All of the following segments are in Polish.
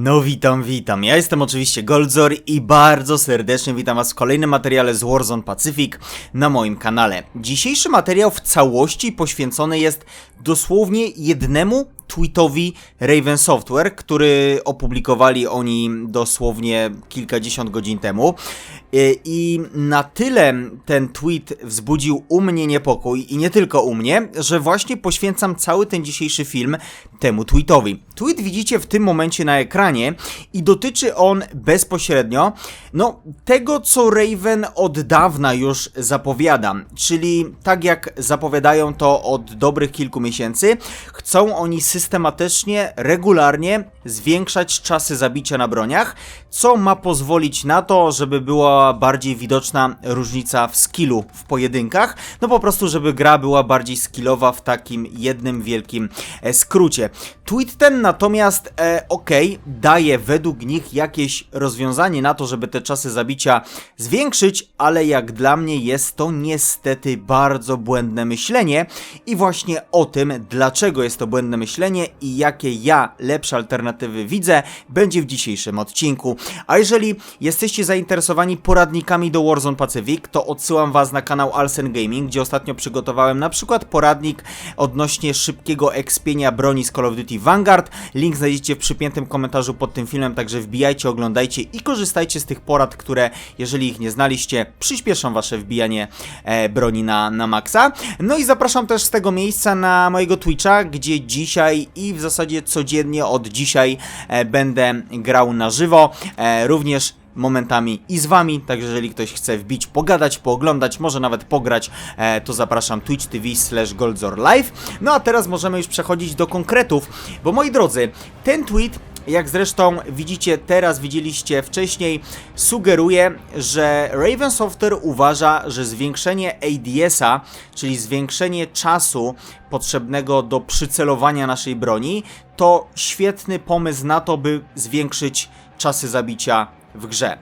No witam, witam. Ja jestem oczywiście Goldzor i bardzo serdecznie witam was w kolejnym materiale z Warzone Pacific na moim kanale. Dzisiejszy materiał w całości poświęcony jest dosłownie jednemu tweetowi Raven Software, który opublikowali oni dosłownie kilkadziesiąt godzin temu. I- na tyle ten tweet wzbudził u mnie niepokój i nie tylko u mnie, że właśnie poświęcam cały ten dzisiejszy film temu tweetowi. Tweet widzicie w tym momencie na ekranie i dotyczy on bezpośrednio no tego co Raven od dawna już zapowiada, czyli tak jak zapowiadają to od dobrych kilku miesięcy, chcą oni regularnie zwiększać czasy zabicia na broniach, co ma pozwolić na to, żeby była bardziej widoczna różnica w skillu w pojedynkach, no po prostu, żeby gra była bardziej skillowa w takim jednym wielkim e, skrócie. Tweet ten natomiast, e, okej, daje według nich jakieś rozwiązanie na to, żeby te czasy zabicia zwiększyć, ale jak dla mnie jest to niestety bardzo błędne myślenie i właśnie o tym, dlaczego jest to błędne myślenie i jakie ja lepsze alternatywy widzę, będzie w dzisiejszym odcinku. A jeżeli jesteście zainteresowani poradnikami do Warzone Pacific, to odsyłam was na kanał Alsen Gaming, gdzie ostatnio przygotowałem na przykład poradnik odnośnie szybkiego expienia broni z Call of Duty Vanguard. Link znajdziecie w przypiętym komentarzu pod tym filmem, także wbijajcie, oglądajcie i korzystajcie z tych porad, które jeżeli ich nie znaliście, przyspieszą wasze wbijanie e, broni na, na maksa. No i zapraszam też z tego miejsca na mojego Twitcha, gdzie dzisiaj i w zasadzie codziennie od dzisiaj e, będę grał na żywo. E, również momentami i z wami, także jeżeli ktoś chce wbić, pogadać, pooglądać, może nawet pograć, e, to zapraszam twitch tv slash goldzor live. No a teraz możemy już przechodzić do konkretów, bo moi drodzy, ten tweet jak zresztą widzicie teraz, widzieliście wcześniej, sugeruje, że Raven Software uważa, że zwiększenie ADS-a, czyli zwiększenie czasu potrzebnego do przycelowania naszej broni, to świetny pomysł na to, by zwiększyć czasy zabicia w grze.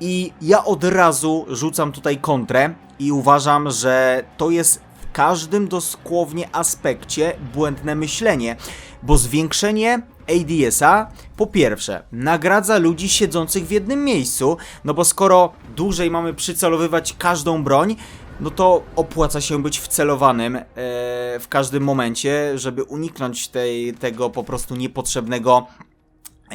I ja od razu rzucam tutaj kontrę i uważam, że to jest w każdym dosłownie aspekcie błędne myślenie, bo zwiększenie ADS-a po pierwsze nagradza ludzi siedzących w jednym miejscu, no bo skoro dłużej mamy przycelowywać każdą broń, no to opłaca się być wcelowanym e, w każdym momencie, żeby uniknąć tej, tego po prostu niepotrzebnego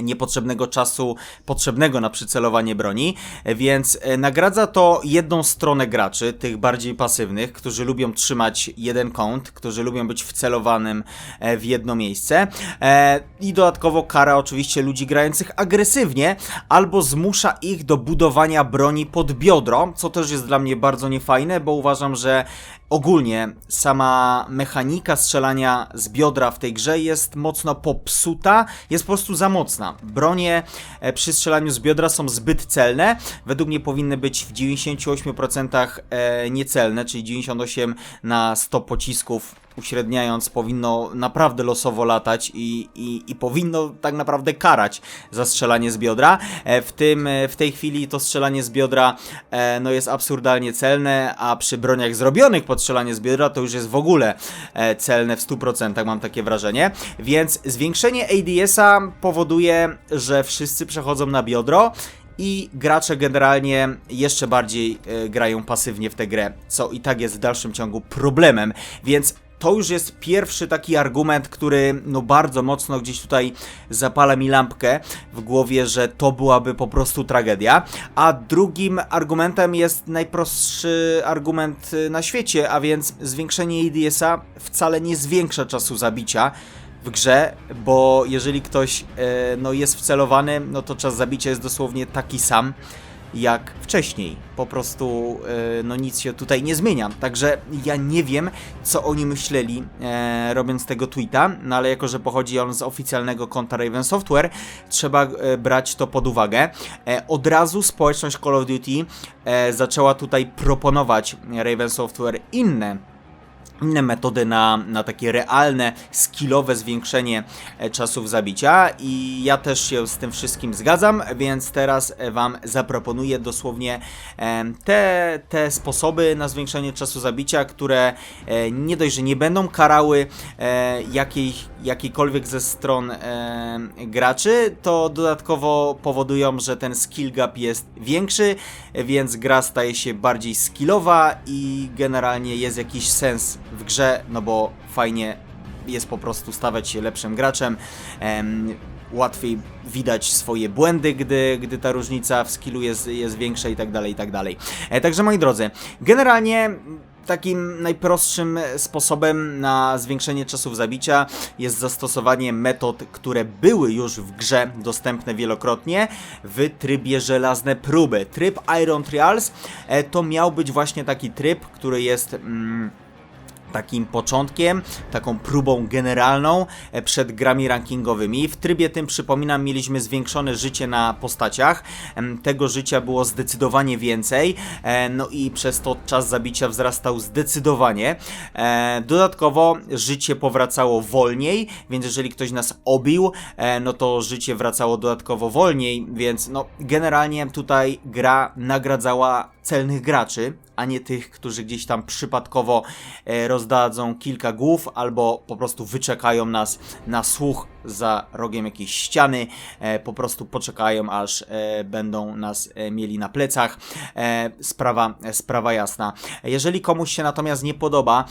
niepotrzebnego czasu potrzebnego na przycelowanie broni, więc e, nagradza to jedną stronę graczy, tych bardziej pasywnych, którzy lubią trzymać jeden kąt, którzy lubią być wcelowanym e, w jedno miejsce. E, i dodatkowo kara oczywiście ludzi grających agresywnie albo zmusza ich do budowania broni pod biodro, co też jest dla mnie bardzo niefajne, bo uważam, że ogólnie sama mechanika strzelania z biodra w tej grze jest mocno popsuta, jest po prostu za mocna. Bronie e, przy strzelaniu z biodra są zbyt celne, według mnie powinny być w 98% e, niecelne, czyli 98 na 100 pocisków uśredniając, powinno naprawdę losowo latać i, i, i powinno tak naprawdę karać za strzelanie z biodra. E, W tym, e, w tej chwili to strzelanie z biodra e, no jest absurdalnie celne, a przy broniach zrobionych pod strzelanie z biodra to już jest w ogóle celne w 100%, mam takie wrażenie. Więc zwiększenie ADS-a powoduje, że wszyscy przechodzą na biodro i gracze generalnie jeszcze bardziej grają pasywnie w tę grę, co i tak jest w dalszym ciągu problemem, więc to już jest pierwszy taki argument, który no bardzo mocno gdzieś tutaj zapala mi lampkę w głowie, że to byłaby po prostu tragedia. A drugim argumentem jest najprostszy argument y, na świecie, a więc zwiększenie ADS-a wcale nie zwiększa czasu zabicia w grze, bo jeżeli ktoś e, no, jest wcelowany, no to czas zabicia jest dosłownie taki sam jak wcześniej. Po prostu e, no nic się tutaj nie zmienia. Także ja nie wiem, co oni myśleli e, robiąc tego tweeta, no ale jako, że pochodzi on z oficjalnego konta Raven Software, trzeba e, brać to pod uwagę. Od razu społeczność Call of Duty zaczęła tutaj proponować Raven Software inne inne metody na, na takie realne, skillowe zwiększenie e, czasów zabicia. I ja też się z tym wszystkim zgadzam, więc teraz e, Wam zaproponuję dosłownie e, te, te sposoby na zwiększenie czasu zabicia, które nie dość, że nie będą karały jakiej, jakiejkolwiek ze stron graczy, to dodatkowo powodują, że ten skill gap jest większy, więc gra staje się bardziej skillowa i generalnie jest jakiś sens w grze, no bo fajnie jest po prostu stawać się lepszym graczem. Em, łatwiej widać swoje błędy, gdy, gdy ta różnica w skillu jest, jest większa i tak dalej, i tak dalej. E, także moi drodzy, generalnie takim najprostszym sposobem na zwiększenie czasów zabicia jest zastosowanie metod, które były już w grze dostępne wielokrotnie w trybie żelazne próby. Tryb Iron Trials e, to miał być właśnie taki tryb, który jest... Mm, takim początkiem, taką próbą generalną e, przed grami rankingowymi. W trybie tym, przypominam, mieliśmy zwiększone życie na postaciach. Tego życia było zdecydowanie więcej, e, no i przez to czas zabicia wzrastał zdecydowanie. E, Dodatkowo życie powracało wolniej, więc jeżeli ktoś nas obił, no to życie wracało dodatkowo wolniej, więc no generalnie tutaj gra nagradzała celnych graczy, a nie tych, którzy gdzieś tam przypadkowo e, rozdadzą kilka głów albo po prostu wyczekają nas na słuch za rogiem jakiejś ściany, e, po prostu poczekają aż e, będą nas e, mieli na plecach. Sprawa, sprawa jasna. Jeżeli komuś się natomiast nie podoba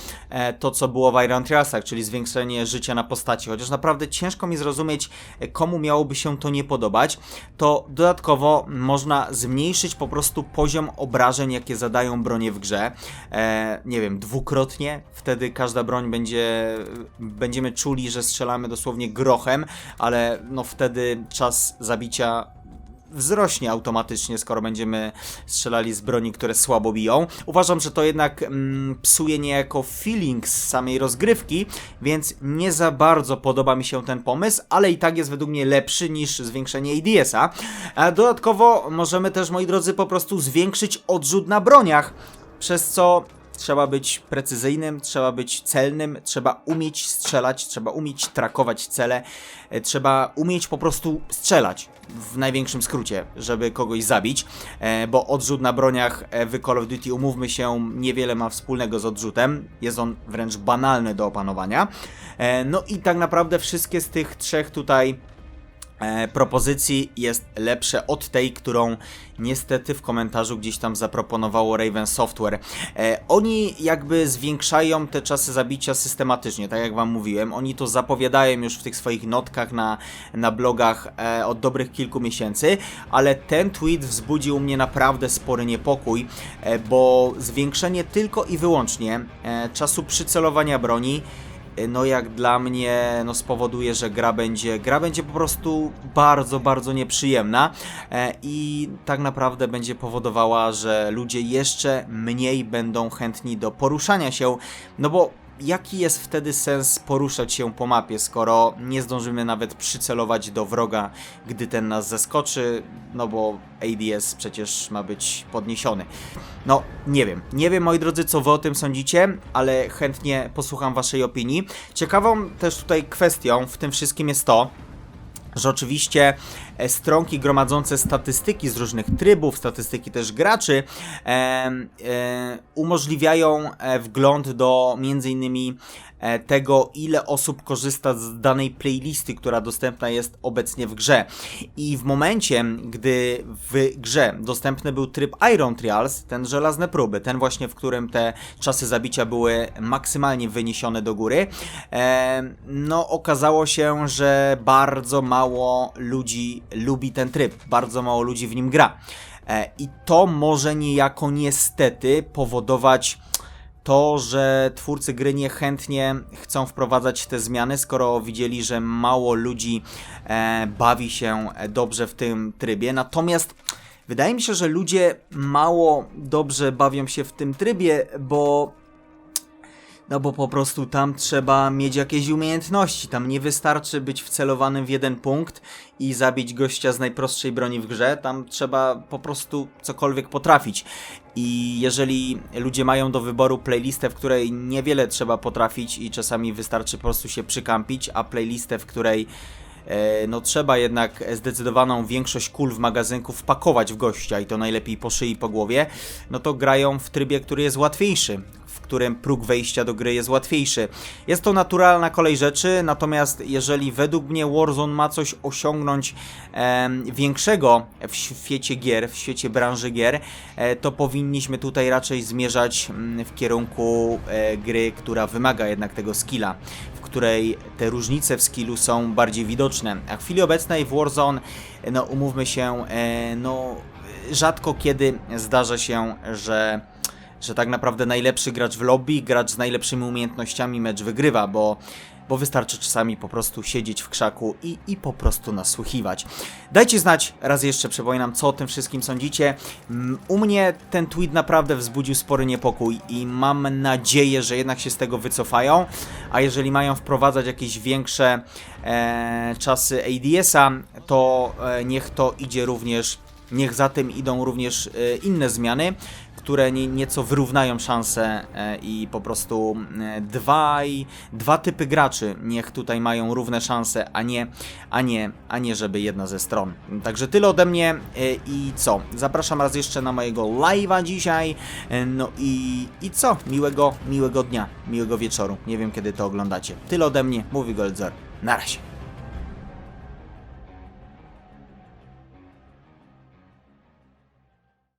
to, co było w Iron Trialsach, czyli zwiększenie życia na postaci, chociaż naprawdę ciężko mi zrozumieć, komu miałoby się to nie podobać, to dodatkowo można zmniejszyć po prostu poziom obrażeń, jakie zadają bronie w grze. Nie wiem, dwukrotnie. Wtedy każda broń będzie. Będziemy czuli, że strzelamy dosłownie ale no wtedy czas zabicia wzrośnie automatycznie, skoro będziemy strzelali z broni, które słabo biją. Uważam, że to jednak mm, psuje niejako feeling z samej rozgrywki, więc nie za bardzo podoba mi się ten pomysł, ale i tak jest według mnie lepszy niż zwiększenie ADS-a. Dodatkowo możemy też, moi drodzy, po prostu zwiększyć odrzut na broniach, przez co trzeba być precyzyjnym, trzeba być celnym, trzeba umieć strzelać, trzeba umieć trakować cele, e, trzeba umieć po prostu strzelać w największym skrócie, żeby kogoś zabić, e, bo odrzut na broniach e, w Call of Duty, umówmy się, niewiele ma wspólnego z odrzutem, jest on wręcz banalny do opanowania. No i tak naprawdę wszystkie z tych trzech tutaj propozycji jest lepsze od tej, którą niestety w komentarzu gdzieś tam zaproponowało Raven Software. E, oni jakby zwiększają te czasy zabicia systematycznie, tak jak wam mówiłem. Oni to zapowiadają już w tych swoich notkach na, na blogach e, od dobrych kilku miesięcy, ale ten tweet wzbudził mnie naprawdę spory niepokój, e, bo zwiększenie tylko i wyłącznie e, czasu przycelowania broni no jak dla mnie no spowoduje, że gra będzie gra będzie po prostu bardzo, bardzo nieprzyjemna. E, i tak naprawdę będzie powodowała, że ludzie jeszcze mniej będą chętni do poruszania się, no bo jaki jest wtedy sens poruszać się po mapie, skoro nie zdążymy nawet przycelować do wroga, gdy ten nas zaskoczy, no bo ADS przecież ma być podniesiony. No, nie wiem. Nie wiem, moi drodzy, co wy o tym sądzicie, ale chętnie posłucham waszej opinii. Ciekawą też tutaj kwestią w tym wszystkim jest to, że oczywiście stronki gromadzące statystyki z różnych trybów, statystyki też graczy, e, e, umożliwiają e, wgląd do między innymi e, tego, ile osób korzysta z danej playlisty, która dostępna jest obecnie w grze. I w momencie, gdy w grze dostępny był tryb Iron Trials, ten żelazne próby, ten właśnie, w którym te czasy zabicia były maksymalnie wyniesione do góry, e, no okazało się, że bardzo mało ludzi lubi ten tryb, bardzo mało ludzi w nim gra. E, I to może niejako niestety powodować to, że twórcy gry niechętnie chcą wprowadzać te zmiany, skoro widzieli, że mało ludzi e, bawi się dobrze w tym trybie. Natomiast wydaje mi się, że ludzie mało dobrze bawią się w tym trybie, bo No bo po prostu tam trzeba mieć jakieś umiejętności. Tam nie wystarczy być wcelowanym w jeden punkt i zabić gościa z najprostszej broni w grze. Tam trzeba po prostu cokolwiek potrafić. I jeżeli ludzie mają do wyboru playlistę, w której niewiele trzeba potrafić i czasami wystarczy po prostu się przykampić, a playlistę, w której e, no trzeba jednak zdecydowaną większość kul w magazynku wpakować w gościa i to najlepiej po szyi i po głowie, no to grają w trybie, który jest łatwiejszy, którym próg wejścia do gry jest łatwiejszy. Jest to naturalna kolej rzeczy, natomiast jeżeli według mnie Warzone ma coś osiągnąć em, większego w świecie gier, w świecie branży gier, e, to powinniśmy tutaj raczej zmierzać mm, w kierunku e, gry, która wymaga jednak tego skilla, w której te różnice w skillu są bardziej widoczne. A w chwili obecnej w Warzone, e, no umówmy się, e, no rzadko kiedy zdarza się, że że tak naprawdę najlepszy gracz w lobby, gracz z najlepszymi umiejętnościami mecz wygrywa, bo, bo wystarczy czasami po prostu siedzieć w krzaku i, i po prostu nasłuchiwać. Dajcie znać, raz jeszcze przypominam, co o tym wszystkim sądzicie. Mm, U mnie ten tweet naprawdę wzbudził spory niepokój i mam nadzieję, że jednak się z tego wycofają, a jeżeli mają wprowadzać jakieś większe e, czasy ADS-a, to e, niech to idzie również Niech za tym idą również e, inne zmiany, które nie, nieco wyrównają szanse e, i po prostu e, dwaj, dwa typy graczy niech tutaj mają równe szanse, a nie, a nie, a nie żeby jedna ze stron. Także tyle ode mnie e, i co? Zapraszam raz jeszcze na mojego live'a dzisiaj. No i, i co? Miłego, miłego dnia, miłego wieczoru. Nie wiem kiedy to oglądacie. Tyle ode mnie, mówi Goldzor. Na razie.